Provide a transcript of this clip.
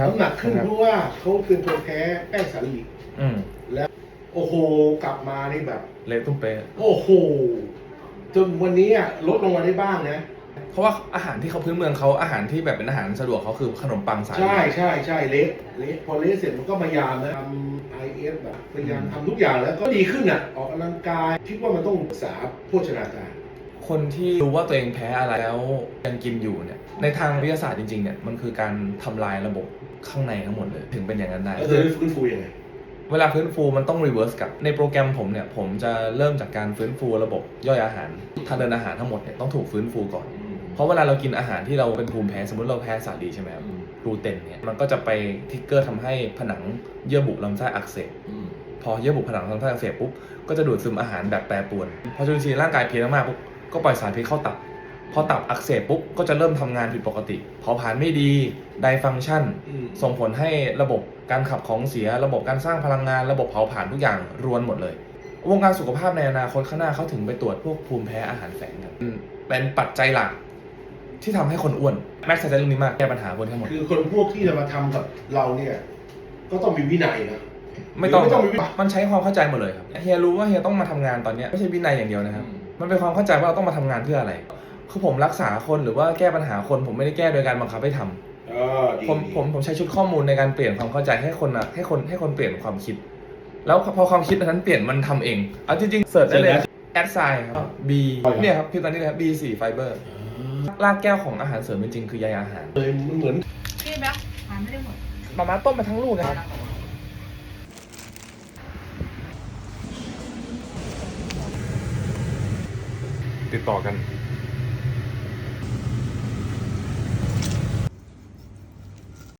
ครับน้ำหนักขึ้นครับเพราะว่าเขาเป็นคนแพ้แป้งสาลีอืมโอ้โห กลับมานี่แบบ เละตุ้มเป๊ะโอ้โห จนวันนี้อะลดลงมาได้บ้างนะ เพราะว่าอาหารที่เขาพื้นเมืองเขาอาหารที่แบบเป็นอาหารสะดวกเขาคือขนมปังสาลีใช่ใช่ใช่เละเละพอเละเสร็จมันก็พยายามนะทำไอเอฟแบบพยายามทำทุกอย่างแล้วก็ดีขึ้นอะ ออกกำลังกาย คิดว่ามันต้องศึกษาโภชนาการ คนที่รู้ว่าตัวเองแพ้อะไรแล้วยังกินอยู่เนี่ยในทางวิทยาศาสตร์จริงๆเนี่ยมันคือการทำลายระบบข้างในทั้งหมดเลยถึงเป็นอย่างนั้นได้ แล้วจะได้ฟื้นฟูยังไง เวลาฟื้นฟูมันต้องรีเวิร์สกลับ ในโปรแกรมผมเนี่ย ผมจะเริ่มจากการฟื้นฟูระบบย่อยอาหารทางเดินอาหารทั้งหมดเนี่ยต้องถูกฟื้นฟูก่อน เพราะเวลาเรากินอาหารที่เราเป็นภูมิแพ้สมมติเราแพ้สาลีใช่ไหมครับกลูเตนเนี่ยมันก็จะไปทริกเกอร์ทำให้ผนังเยื่อบุลำไส้อักเสบ พอเยื่อบุผนังลำไส้อักเสบปุ๊บ ก็จะดูดซึมอาหารแบบแปรปรวน พอจุลินทรีย์ร่างกายเพลียมากๆปุ๊บ ก็ปล่อยสารพิษเข้าตับ พอตับอักเสบปุ๊บก็จะเริ่มทำงานผิดปกติเผาผลาญไม่ดีไดฟังชันอืมส่งผลให้ระบบการขับของเสีย ระบบการสร้างพลังงาน ระบบเผาผลาญทุกอย่างรวนหมดเลยวงการสุขภาพในอนาคตข้างหน้าเขาถึงไปตรวจพวกภูมิแพ้อาหารแฝงกันอืมเป็นปัจจัยหลักที่ทำให้คนอ้วนแม็กซ์ใส่ใจเรื่องนี้มากแก้ปัญหาพวกนี้ทั้งหมดคือคนพวกที่จะมาทำกับเราเนี่ยก็ต้องมีวินัยนะไม่ต้องหรือไม่ต้องมีวินัยมันใช้ความเข้าใจหมดเลยครับเฮียรู้ว่าเฮียต้องมาทำงานตอนเนี้ยไม่ใช่วินัยอย่างเดียวนะครับ มันเป็นความเข้าใจว่าเราต้องมาทำงานเพื่ออะไร คือผมรักษาคนหรือว่าแก้ปัญหาคน ผมไม่ได้แก้โดยการบังคับให้ทำเออดีผมผมผมใช้ชุดข้อมูลในการเปลี่ยนความเข้าใจให้คนอะให้คนให้คนเปลี่ยนความคิด แล้วพอความคิดอันนั้นเปลี่ยนมันทำเองเอาจริงๆเสิร์ชได้เลยแอดไซครับ B เนี่ยครับพิมพ์ตอนนี้เลยครับ B4 Fiber รากแก้วของอาหารเสริมจริงๆคือใยอาหารเลยมันเหมือนพี่แบ๊กทานไม่ได้หมดมาม่าต้มมาทั้งลูกนะครับ ติดต่อกัน